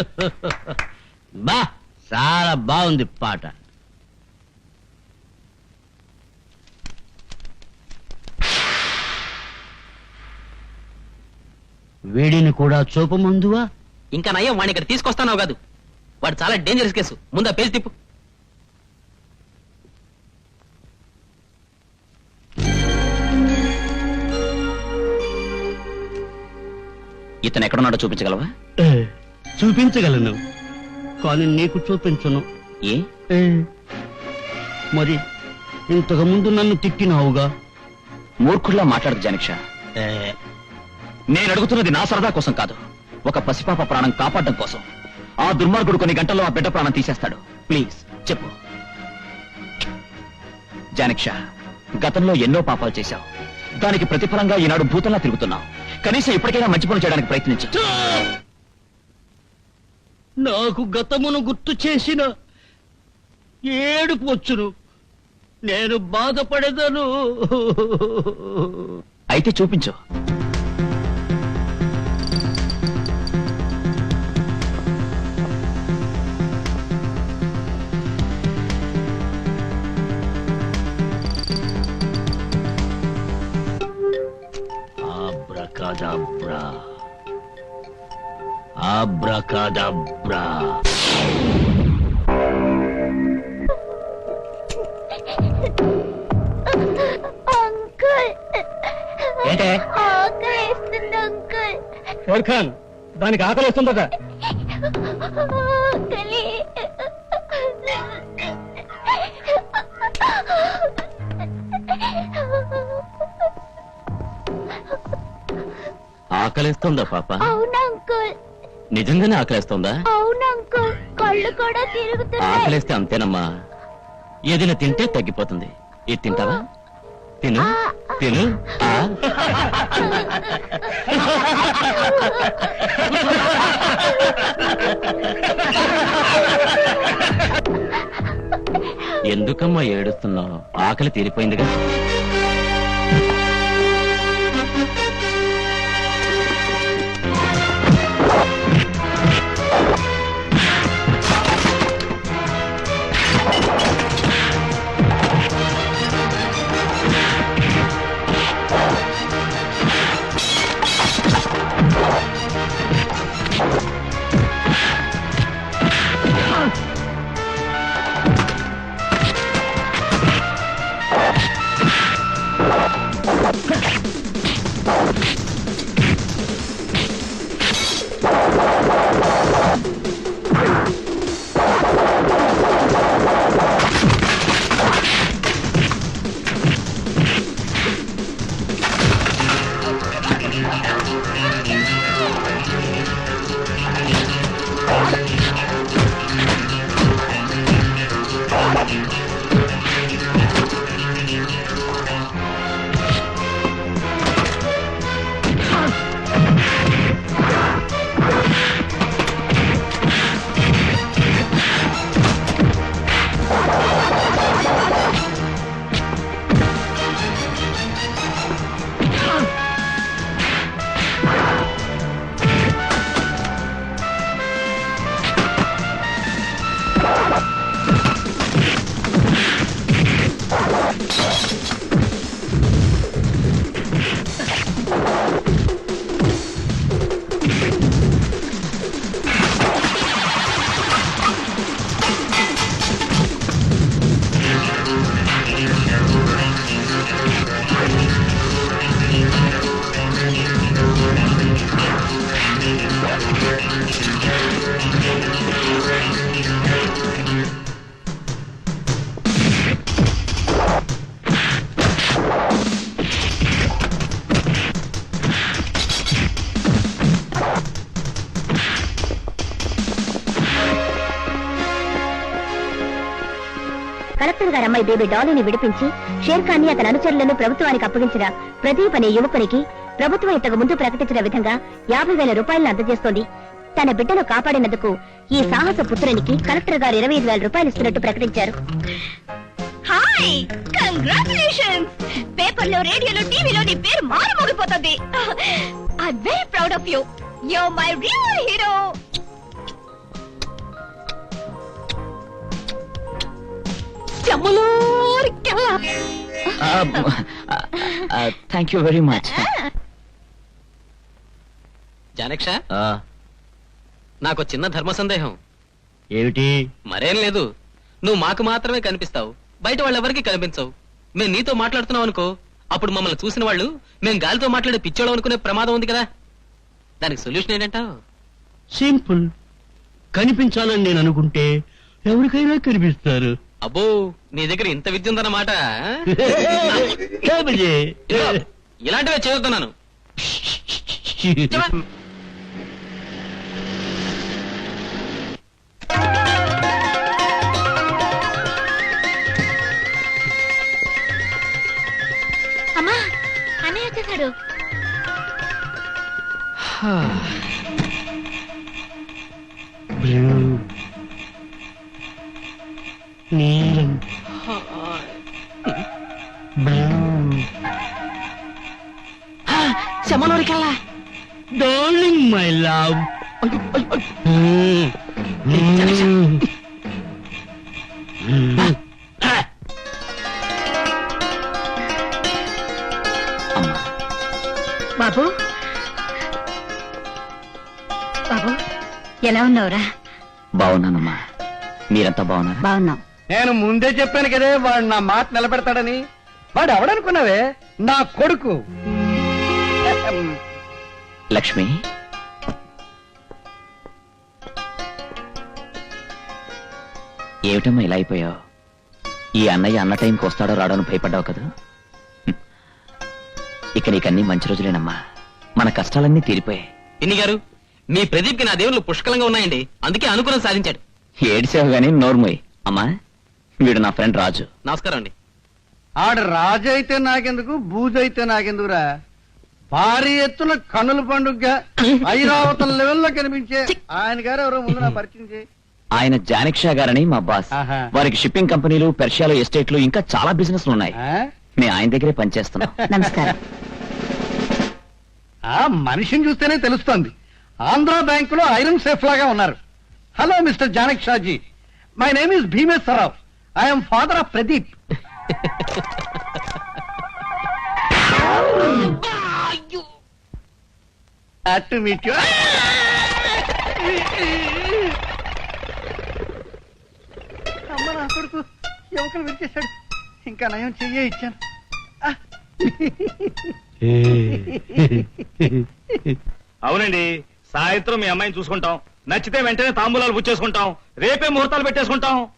బా చాలా బాగుంది పాట. వీడిని కూడా చూపమందువా ఇంకా నయ్యం వాడిని ఇక్కడ తీసుకొస్తానావు కాదు. వాడు చాలా డేంజరస్ కేసు. ముందు ఆ పేజ్ తిప్పు. ఇతను ఎక్కడున్నాడో చూపించగలవా? చూపించగలను. కానీ నీకు చూపించను. ఏ? మరి ఇంతకు ముందు నన్ను తిట్టినావుగా? మూర్ఖుల్లా మాట్లాడదు జానిక్ష నేను అడుగుతున్నది నా సరదా కోసం కాదు. ఒక పసిపాప ప్రాణం కాపాడడం కోసం. ఆ దుర్మార్గుడు కొన్ని గంటల్లో ఆ బిడ్డ ప్రాణం తీసేస్తాడు. ప్లీజ్ చెప్పు. జానిక్ష గతంలో ఎన్నో పాపాలు చేశావు. దానికి ప్రతిఫలంగా ఈనాడు భూతంలా తిరుగుతున్నావు. కనీసం ఇప్పటికైనా మంచి పనులు చేయడానికి ప్రయత్నించు. నాకు గతమును గుర్తు చేసిన ఏడుపు వచ్చును. నేను బాధపడేదను. అయితే చూపించు. ఆబ్రకాదబ్రా. అంకుల్. ఏంటే? ఆకలిస్తుంది అంకుల్. ఖాన్ దానికి ఆకలి వస్తుందట ఆకలి. ఆకలిస్తుందా పాప? అవును నిజంగానే ఆకలిస్తుందా? అవును అంకుల్. కళ్ళు కూడా తిరుగుతున్నాయి. ఆకలిస్తే అంతేనమ్మా. ఏదైనా తింటే తగ్గిపోతుంది. ఇది తింటావా? తిను. తిను. ఆ? ఎందుకమ్మా ఏడుస్తున్నావు? ఆకలి తీరిపోయిందిగా. కలెక్టర్ బేబీ డాలీని విడిపించి షేర్ఖాన్ని ని అతని అనుచరులను ప్రభుత్వానికి అప్పగించిన ప్రదీప్ అనే యువకునికి ప్రభుత్వం ఇంతకు ముందు ప్రకటించిన విధంగా యాభై వేల రూపాయలను అందజేస్తోంది. తన బిడ్డను కాపాడినందుకు ఈ సాహస పుత్రునికి కలెక్టర్ గారు ఇరవై ఐదు వేల రూపాయలు ఇస్తున్నట్టు ప్రకటించారు. హాయ్! కంగ్రాచులేషన్స్! పేపర్లో రేడియోలో టీవీలో నీ పేరు మారుమోగిపోతుంది. I very proud of you. You my real thank you very much. జానక్ష నాకు చిన్న ధర్మ సందేహం. ఏమిటి? మరేం లేదు. నువ్వు మాకు మాత్రమే కనిపిస్తావు. బయట వాళ్ళెవరికి కనిపించవు. మేము నీతో మాట్లాడుతున్నాం అనుకో అప్పుడు మమ్మల్ని చూసిన వాళ్ళు మేము గాలితో మాట్లాడే పిచ్చోళం అనుకునే ప్రమాదం ఉంది కదా. దానికి సొల్యూషన్ ఏంటంటావు? సింపుల్. కనిపించాలని నేను అనుకుంటే ఎవరికైనా కనిపిస్తారు. అబ్బో నీ దగ్గర ఇంత విద్య ఉందన్నమాట కాబోయే. ఇలాంటివే చేయొద్దన్నాను అమ్మా అన్నయ్య వచ్చేసాడు. శమలోరికల్లా డార్లింగ్ మై లవ్ బాబు. బాబు. ఎలా ఉన్నావురా? బాగున్నానమ్మా. మీరంతా బాగున్నారా? బాగున్నావు నేను ముందే చెప్పాను కదే వాడు నా మాట నిలబెడతాడని. వాడు ఎవడనుకున్నావే? నా కొడుకు. లక్ష్మి. ఏమిటమ్మా ఇలా అయిపోయావు? ఈ అన్నయ్య అన్న టైంకి వస్తాడో రాడో అని భయపడ్డావు కదా. ఇక నీకన్నీ మంచి రోజులేనమ్మా. మన కష్టాలన్నీ తీరిపోయాయి. పిన్ని గారు మీ ప్రదీప్కి నా దేవుళ్ళు పుష్కలంగా ఉన్నాయండి. అందుకే అనుకూలం సాధించాడు. ఏడిసావు గానీ నోర్మోయ్. అమ్మా వీడు నా ఫ్రెండ్ రాజు. నమస్కారం అండి. ఆడు రాజు అయితే నాకెందుకు బూజు అయితే నాకెందుకురా? భారీ ఎత్తున కన్నుల పండుగ ఐరావతం లెవెల్లో కనిపించే ఆయన గారు ఎవరో ముందు నా పరిచయం చేయి. ఆయన జానిక్షా గారని మా బాస్. ఆహా. వారికి షిప్పింగ్ కంపెనీలు పెర్షియాలో ఎస్టేట్లు ఇంకా చాలా బిజినెస్ ఉన్నాయి. ఆ? మేము ఆయన దగ్గరే పనిచేస్తున్నాం. నమస్కారం. ఆ మనిషిని చూస్తేనే తెలుస్తోంది. ఆంధ్ర బ్యాంకులో ఐరన్ సేఫ్ లాగా ఉన్నారు. Hello mister Janak Shaji my name is Bhimeswara Rao. I'm father of Pradeep. To meet you. అమ్మ నా కొడుకు ఎముకలు విరిచేశాడు. ఇంకా నయం చెయ్యే ఇచ్చాను. అవునండి సాయంత్రం మీ అమ్మాయిని చూసుకుంటాం. నచ్చితే వెంటనే తాంబూలాలు పుచ్చేసుకుంటాం రేపే ముహూర్తాలు పెట్టేసుకుంటాం.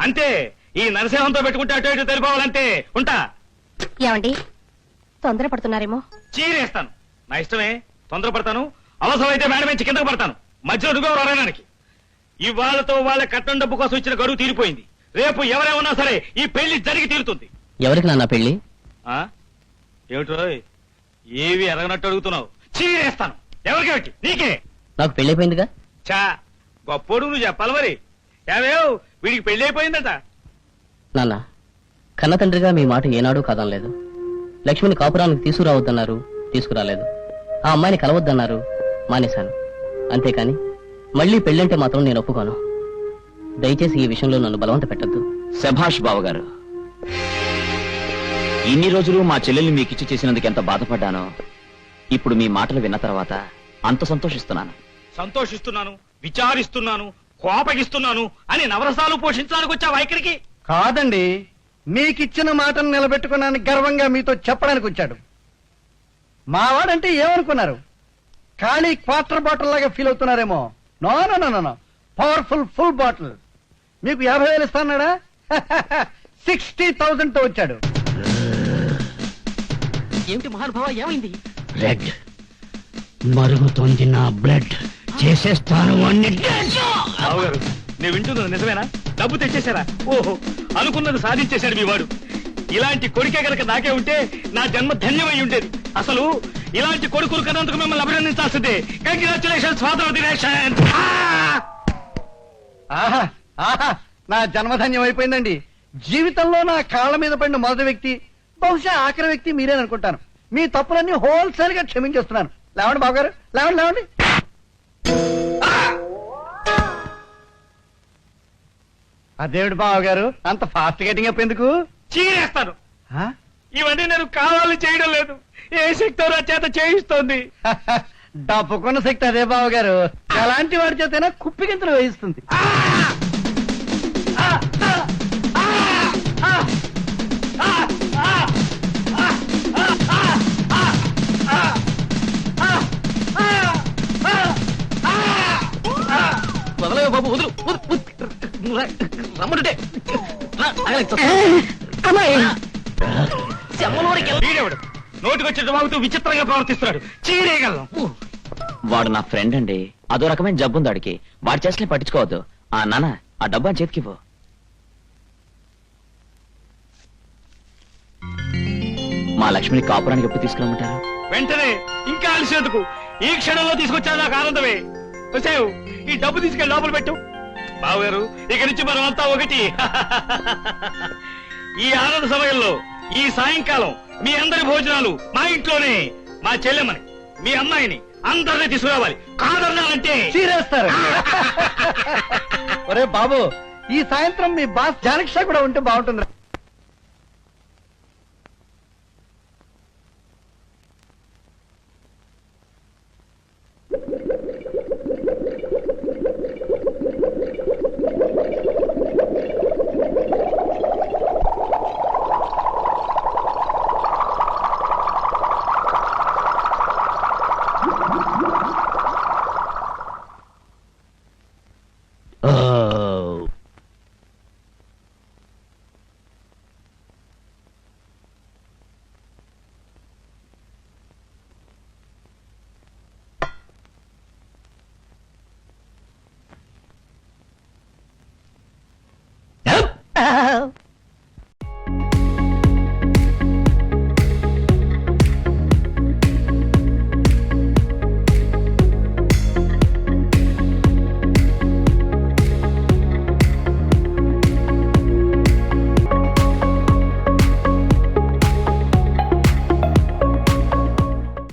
అంతే ఈ నరసింహంతో పెట్టుకుంటే అటు ఇటు తెలిపోవాలంటే ఉంటా? ఏమండి? తొందరపడుతున్నారేమో. చీరేస్తాను. నా ఇష్టమే. తొందరపడతాను. అవసరమైతే మేడం నుంచి కిందకు పడతాను. మధ్యలో డుగో రాయడానికి ఇవాళతో వాళ్ళ కట్టం డబ్బు కోసం ఇచ్చిన గడువు తీరిపోయింది. రేపు ఎవరేమన్నా సరే ఈ పెళ్ళి జరిగి తీరుతుంది. ఎవరికి నాన్న పెళ్ళి? ఆ? ఏమిటో ఏవి ఎరగనట్టు అడుగుతున్నావు? చీరేస్తాను. ఎవరికేమిటి నీకే. నాకు పెళ్ళి అయిపోయిందిగా? చా గొప్పోడు నువ్వు చెప్పాలి మరి. ఏమేవ్ వీడికి పెళ్ళి అయిపోయిందట. నాన్న కన్న తండ్రిగా మీ మాట ఏనాడు కాదనలేదు. లక్ష్మిని కాపురానికి తీసుకురావద్దన్నారు తీసుకురాలేదు. ఆ అమ్మాయిని కలవద్దన్నారు. మానేశాను. అంతేకాని మళ్ళీ పెళ్ళంటే మాత్రం నేను ఒప్పుకోను. దయచేసి ఈ విషయంలో నన్ను బలవంత పెట్టద్దు. శభాష్ బావ గారు ఇన్ని రోజులు మా చెల్లెల్ని మీకిచ్చి చేసినందుకు ఎంత బాధపడ్డానో ఇప్పుడు మీ మాటలు విన్న తర్వాత అంత సంతోషిస్తున్నాను. సంతోషిస్తున్నాను విచారిస్తున్నాను కోపగిస్తున్నాను అని నవరసాలు పోషించడానికి వచ్చా వైఖరికి? కాదండి మీకిచ్చిన మాటను నిలబెట్టుకున్నాను గర్వంగా మీతో చెప్పడానికి వచ్చాడు. మావాడంటే ఏమనుకున్నారు? ఖాళీ క్వార్టర్ బాటిల్ లాగా feel అవుతున్నారేమో. No no no no powerful full bottle. మీకు యాభై వేలు ఇస్తాన్నాడా? సిక్స్టీ థౌజండ్తో వచ్చాడు. ఏమిటి మహానుభావ ఏమైంది? రెడ్ మరుగుతోంది నా బ్లడ్. చేసేస్తాను వాణ్ణి గారు నేను వింటున్నది నిజమేనా? డబ్బు తెచ్చేశారా? ఓహో అనుకున్నది సాధించేశాడు మీ వాడు. ఇలాంటి కొడుకే గనక నాకే ఉంటే నా జన్మ ధన్యమై ఉండేది. అసలు ఇలాంటి కొడుకులు కన్నందుకు మిమ్మల్ని అభినందించాల్సిందే. కంగ్రాచులేషన్స్ ఫాదర్ దినేషన్ నా జన్మధన్యం అయిపోయిందండి. జీవితంలో నా కాళ్ళ మీద పడిన మొదటి వ్యక్తి బహుశా ఆఖరి వ్యక్తి మీరేననుకుంటాను. మీ తప్పులన్నీ హోల్సేల్గా క్షమించేస్తున్నాను. లేవండి బాబు గారు లేవండి. లేవండి అదేమిటి బావ గారు అంత ఫాస్ట్ గెటింగ్ అప్ ఎందుకు? చీరేస్తాను? ఇవన్నీ నేను కావాలని చేయడం లేదు. ఏ శక్తి నా చేత చేయిస్తోంది? డబ్బుకున్న శక్తి అదే బావ గారు ఎలాంటి వాడి చేతైనా కుప్పిగింతలు వేయిస్తుంది. వదలవే బాబు వదులు వదులు, వదులు. విచిత్రంగా ప్రవర్తిస్తున్నాడు. చీరేయగలను వాడు నా ఫ్రెండ్ అండి. అదో రకమైన జబ్బు ఉంది వాడికి వాడి చేసలే పట్టించుకోవద్దు. ఆ నాన్న ఆ డబ్బా చేతికివ్వు మా లక్ష్మిని కాపురానికి ఎప్పుడు తీసుకురమ్మంటారు? వెంటనే ఇంకా అలసేందుకు ఈ క్షణంలో తీసుకొచ్చాను నాకు ఆనందమే. వచ్చావు ఈ డబ్బు తీసుకెళ్ళి లోపల పెట్టు. బావగారు ఇక నుంచి మనం అంతా ఒకటి. ఈ ఆనంద సమయంలో ఈ సాయంకాలం మీ అందరి భోజనాలు మా ఇంట్లోనే మా చెల్లెమ్మని మీ అమ్మాయిని అందరినీ తీసుకురావాలి. కాదన్నానంటే చీరేస్తారు. ఒరే బాబు ఈ సాయంత్రం మీ బాస్ జానక్ష కూడా ఉంటే బాగుంటుంది